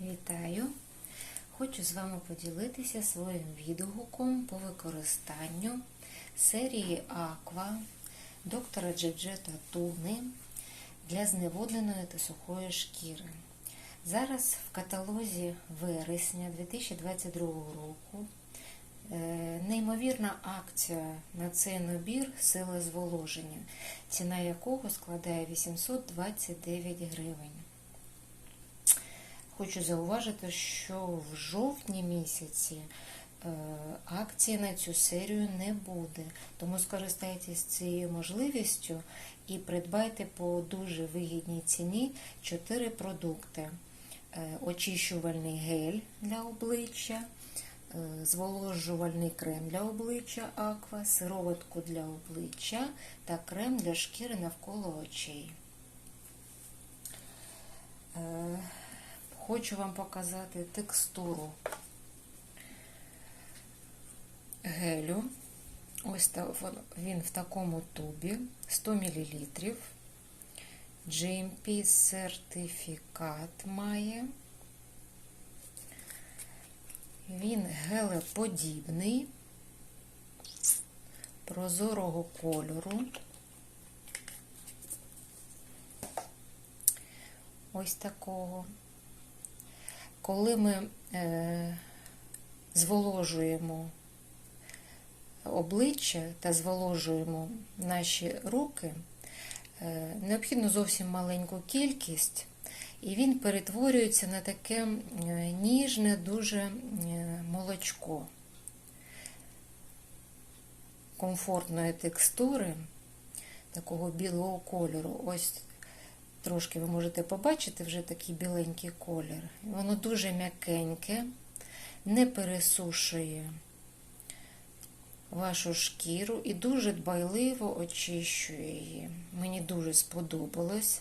Вітаю! Хочу з вами поділитися своїм відгуком по використанню серії Аква доктора Джеджета Туни для зневодненої та сухої шкіри. Зараз в каталозі вересня 2022 року е, неймовірна акція на цей набір сили зволоження, ціна якого складає 829 гривень. Хочу зауважити, що в жовтні місяці е, акції на цю серію не буде, тому скористайтесь цією можливістю і придбайте по дуже вигідній ціні 4 продукти: Е, очищувальний гель для обличчя, е, зволожувальний крем для обличчя Аква, сироватку для обличчя та крем для шкіри навколо очей. Хочу вам показати текстуру гелю. Ось він в такому тубі 100 мл. GMP сертифікат має. Він гелеподібний, прозорого кольору. Ось такого. Коли ми е, зволожуємо обличчя та зволожуємо наші руки, е, необхідно зовсім маленьку кількість, і він перетворюється на таке ніжне, дуже молочко комфортної текстури, такого білого кольору. Ось Трошки ви можете побачити вже такий біленький колір. Воно дуже м'якеньке, не пересушує вашу шкіру і дуже дбайливо очищує її. Мені дуже сподобалось.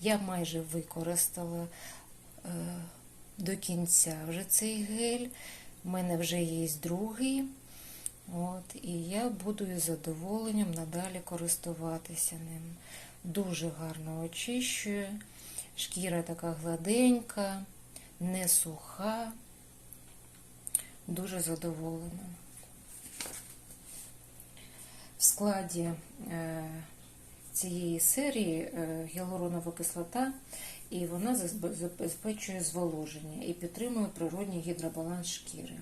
Я майже використала е, до кінця вже цей гель. У мене вже є другий. От, І я буду із задоволенням надалі користуватися ним. Дуже гарно очищує, шкіра така гладенька, не суха, дуже задоволена. В складі е, цієї серії е, гіалуронова кислота, і вона забезпечує зволоження і підтримує природній гідробаланс шкіри.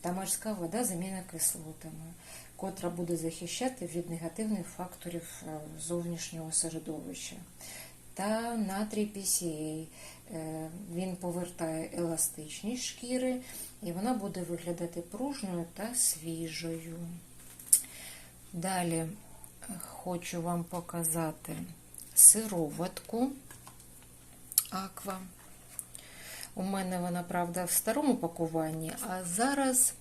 Та морська вода заміна кислотами котра буде захищати від негативних факторів е, зовнішнього середовища. Та натрій PCA. Е, він повертає еластичність шкіри, і вона буде виглядати пружною та свіжою. Далі е, хочу вам показати сироватку аква. У мене вона, правда, в старому пакуванні, а зараз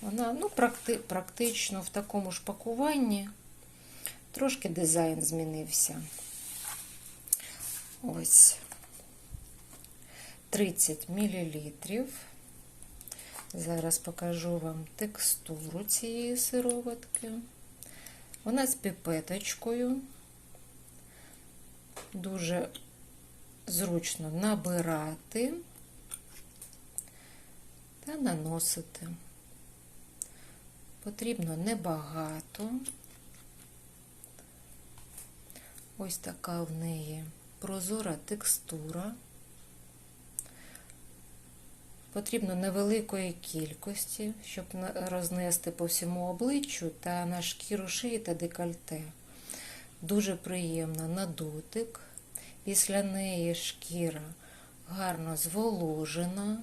вона ну, практи, практично в такому ж пакуванні. Трошки дизайн змінився. Ось 30 мл. Зараз покажу вам текстуру цієї сироватки. Вона з піпеточкою. Дуже зручно набирати та наносити. Потрібно небагато. Ось така в неї прозора текстура. Потрібно невеликої кількості, щоб рознести по всьому обличчю та на шкіру шиї та декольте. Дуже приємна на дотик. Після неї шкіра гарно зволожена,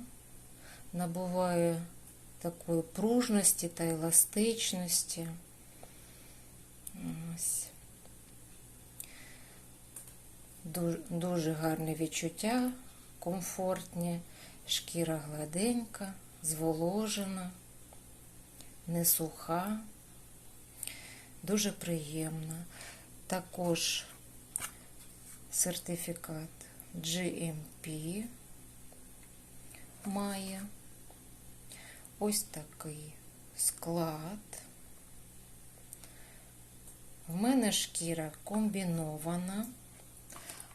набуває такої пружності та еластичності. Дуже, дуже гарне відчуття, комфортні, шкіра гладенька, зволожена, не суха, дуже приємна. Також сертифікат GMP має ось такий склад. В мене шкіра комбінована,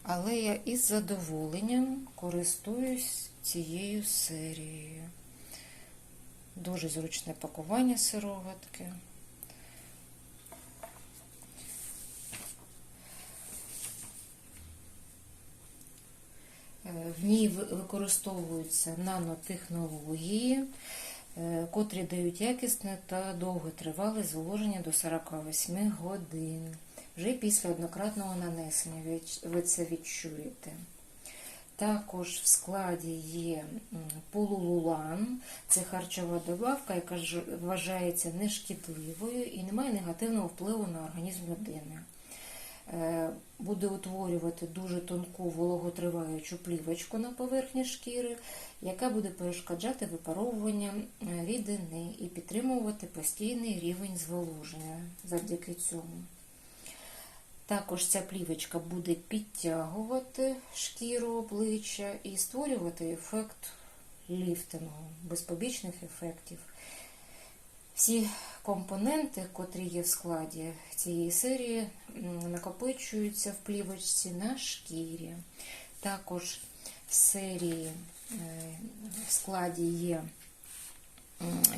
Але я із задоволенням користуюсь цією серією. Дуже зручне пакування сироватки. Е, В ній використовуються нанотехнології, котрі дають якісне та довготривале зволоження до 48 годин. Вже після однократного нанесення ви це відчуєте. Також в складі є полулулан, це харчова добавка, яка вважається нешкідливою і не має негативного впливу на організм людини. Е, Буде утворювати дуже тонку вологотриваючу плівочку на поверхні шкіри, яка буде перешкоджати випаровування е, рідини і підтримувати постійний рівень зволоження завдяки цьому. Також ця плівочка буде підтягувати шкіру обличчя і створювати ефект ліфтингу, без побічних ефектів. Всі компоненти, котрі є в складі цієї серії, накопичуються в плівочці на шкірі. Також в серії е, в складі є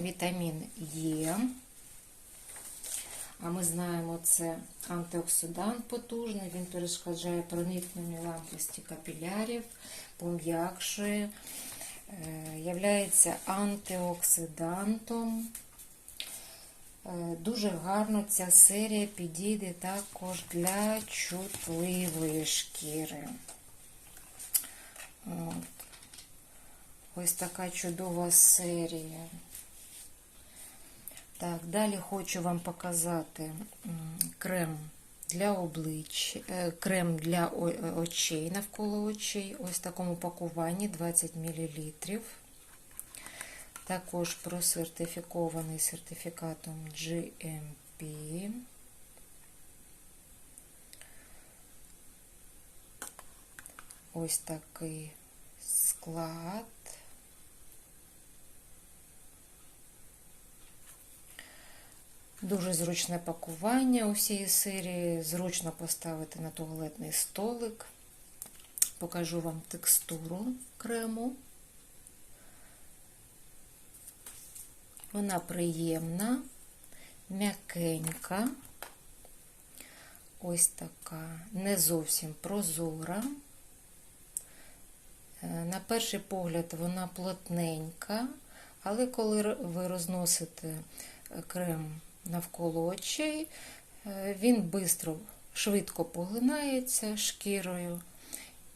вітамін Е. А ми знаємо, це антиоксидант потужний, він перешкоджає проникненню ламкості капілярів, пом'якшує, е, являється антиоксидантом. Е, Дуже гарно ця серія підійде також для чутливої шкіри. От. Ось така чудова серія. Так, далі хочу вам показати крем для обличчя, е, крем для очей навколо очей. Ось в такому пакуванні 20 мл. Також просертифікований сертифікатом GMP. Ось такий склад. Дуже зручне пакування усієї серії, зручно поставити на туалетний столик. Покажу вам текстуру крему. Вона приємна, м'якенька, ось така, не зовсім прозора. Е, На перший погляд вона плотненька, але коли ви розносите е, крем навколо очей, е, він бистро, швидко поглинається шкірою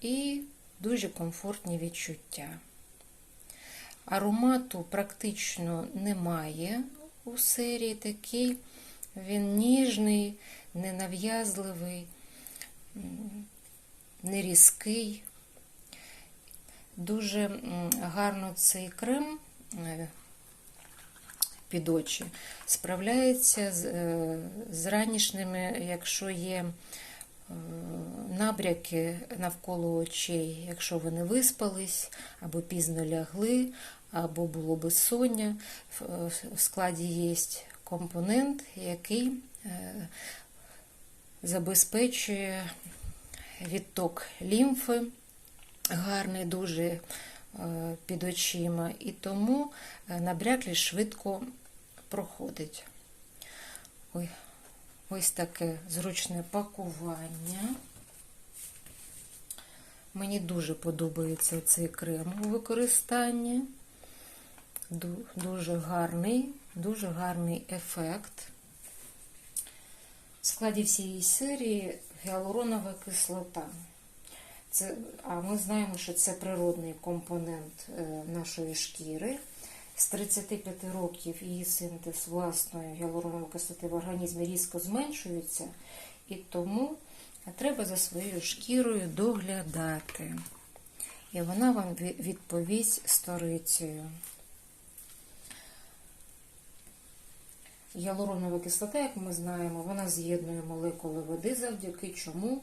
і дуже комфортні відчуття. Аромату практично немає у серії такий. Він ніжний, ненав'язливий, м, не різкий. Дуже гарно цей крем е, під очі справляється з, е, з ранішніми, якщо є набряки навколо очей, якщо вони виспались або пізно лягли, або було безсоння. В складі є компонент, який е, забезпечує відток лімфи, гарний дуже е, під очима, і тому е, набряклість швидко проходить. Ой, ось таке зручне пакування. Мені дуже подобається цей крем у використанні. Дуже гарний, дуже гарний ефект. В складі всієї серії гіалуронова кислота. Це, а ми знаємо, що це природний компонент е, нашої шкіри. З 35 років її синтез власної гіалуронової кислоти в організмі різко зменшується, і тому треба за своєю шкірою доглядати. І вона вам відповість сторицею. Гіалуронова кислота, як ми знаємо, вона з'єднує молекули води, завдяки чому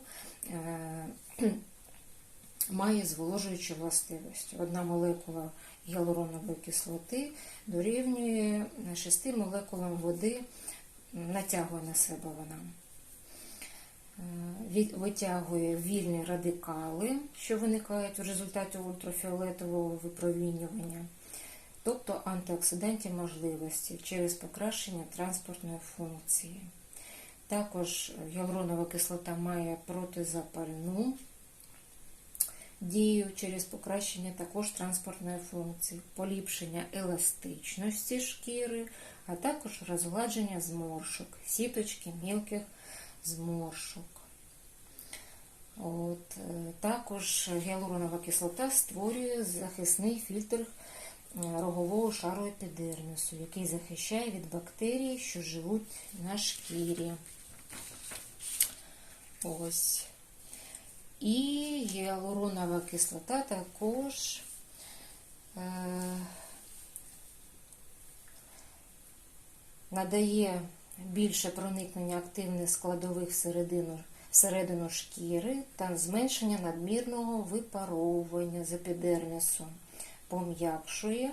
е, має зволожуючі властивості. Одна молекула гіалуронової кислоти дорівнює 6 молекулам води, натягує на себе вона. витягує вільні радикали, що виникають в результаті ультрафіолетового випромінювання, тобто антиоксидантів можливості через покращення транспортної функції. Також гіалуронова кислота має протизапальну дію через покращення також транспортної функції, поліпшення еластичності шкіри, а також розгладження зморшок, сіточки мілких зморшок. От, е, також гіалуронова кислота створює захисний фільтр е, рогового шару епідермісу, який захищає від бактерій, що живуть на шкірі. Ось. І гіалуронова кислота також е, надає більше проникнення активних складових всередину, всередину шкіри та зменшення надмірного випаровування з епідермісу, пом'якшує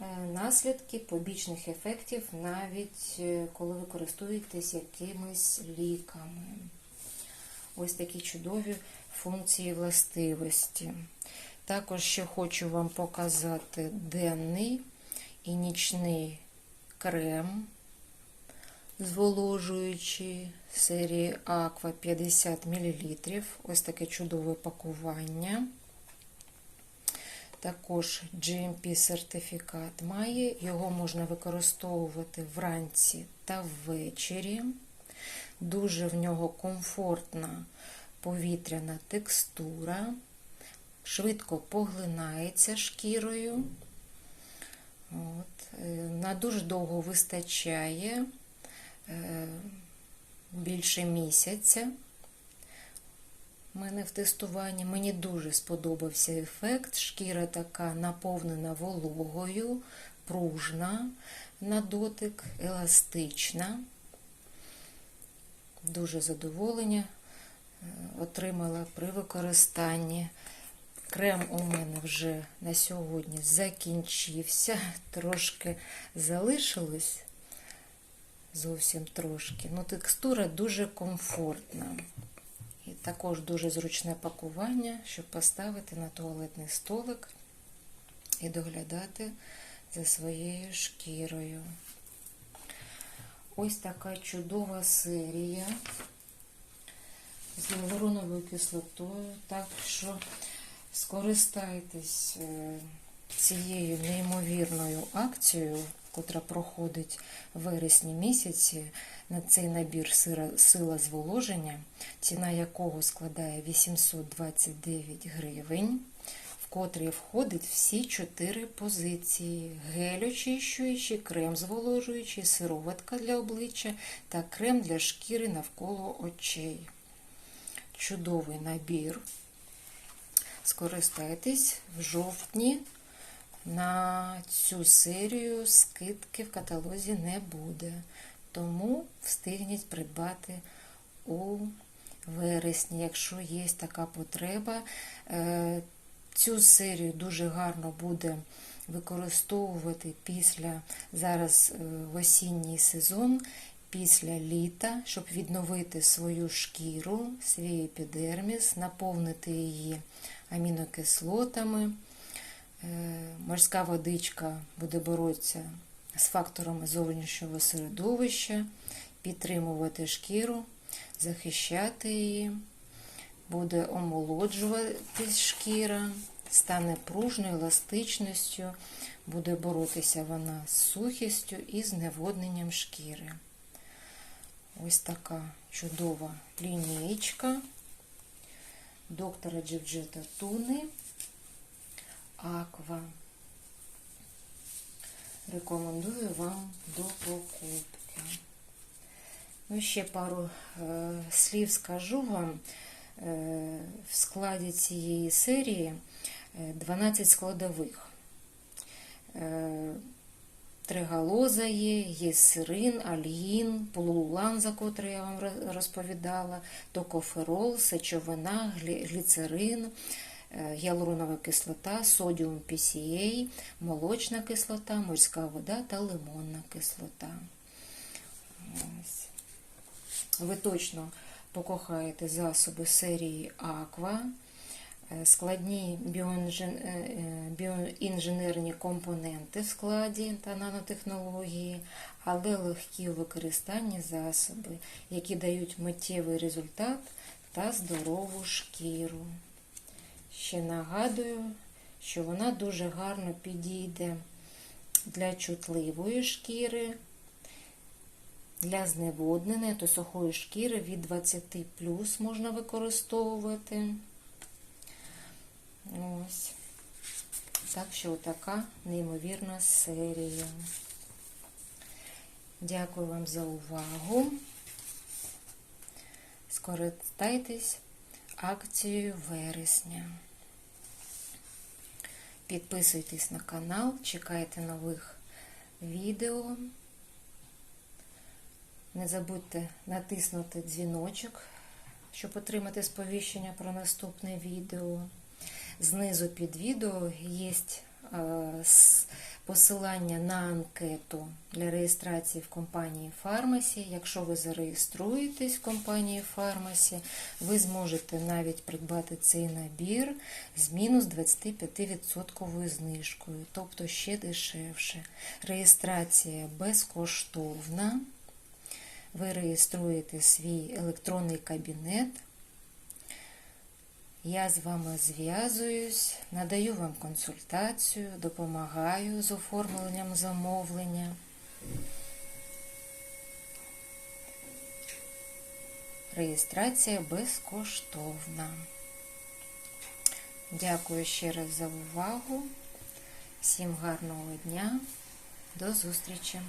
е, наслідки побічних ефектів, навіть е, коли ви користуєтесь якимись ліками. Ось такі чудові функції властивості. Також ще хочу вам показати денний і нічний крем зволожуючий серії Aqua 50 мл. Ось таке чудове пакування. Також GMP сертифікат має, його можна використовувати вранці та ввечері. Дуже в нього комфортна повітряна текстура, швидко поглинається шкірою. От. е, На дуже довго вистачає е, більше місяця. У мене в тестуванні мені дуже сподобався ефект. Шкіра така наповнена вологою, пружна на дотик, еластична. Дуже задоволення е, отримала при використанні. Крем у мене вже на сьогодні закінчився, трошки залишилось, зовсім трошки. Ну, текстура дуже комфортна. І також дуже зручне пакування, щоб поставити на туалетний столик і доглядати за своєю шкірою. Ось така чудова серія з гіалуроновою кислотою. Так що скористайтесь е, цією неймовірною акцією, котра проходить в вересні місяці на цей набір сила зволоження, ціна якого складає 829 гривень, в котрі входить всі чотири позиції: гель очищуючий, крем зволожуючий, сироватка для обличчя та крем для шкіри навколо очей. Чудовий набір. Скористайтесь в жовтні. На цю серію скидки в каталозі не буде, тому встигніть придбати у вересні, якщо є така потреба. Цю серію дуже гарно буде використовувати після зараз е, в осінній сезон, після літа, щоб відновити свою шкіру, свій епідерміс, наповнити її амінокислотами. Е, Морська водичка буде боротися з факторами зовнішнього середовища, підтримувати шкіру, захищати її, буде омолоджуватись шкіра, стане пружною еластичністю, буде боротися вона з сухістю і зневодненням шкіри. Ось така чудова лінійка доктора Джевджета Туни. Аква. Рекомендую вам до покупки. Ну, ще пару е, слів скажу вам. Е, в складі цієї серії е, 12 складових. Е, Тригалоза є, є сирин, альгін, полулан, за котрий я вам розповідала, токоферол, сечовина, гліцерин, е, гіалуронова кислота, содіум PCA, молочна кислота, морська вода та лимонна кислота. Ось. Ви точно покохаєте засоби серії Aqua, е, складні е, е, біоінженерні компоненти в складі та нанотехнології, але легкі використанні засоби, які дають миттєвий результат та здорову шкіру. Ще нагадую, що вона дуже гарно підійде для чутливої шкіри, для зневодненої та сухої шкіри від 20 плюс можна використовувати. Ось. Так що така неймовірна серія. Дякую вам за увагу. Скористайтесь акцією вересня. Підписуйтесь на канал, чекайте нових відео. Не забудьте натиснути дзвіночок, щоб отримати сповіщення про наступне відео. Знизу під відео є посилання на анкету для реєстрації в компанії Фармасі. Якщо ви зареєструєтесь в компанії Фармасі, ви зможете навіть придбати цей набір з мінус 25% знижкою, тобто ще дешевше. Реєстрація безкоштовна. Ви реєструєте свій електронний кабінет. Я з вами зв'язуюсь, надаю вам консультацію, допомагаю з оформленням замовлення. Реєстрація безкоштовна. Дякую ще раз за увагу. Всім гарного дня. До зустрічі!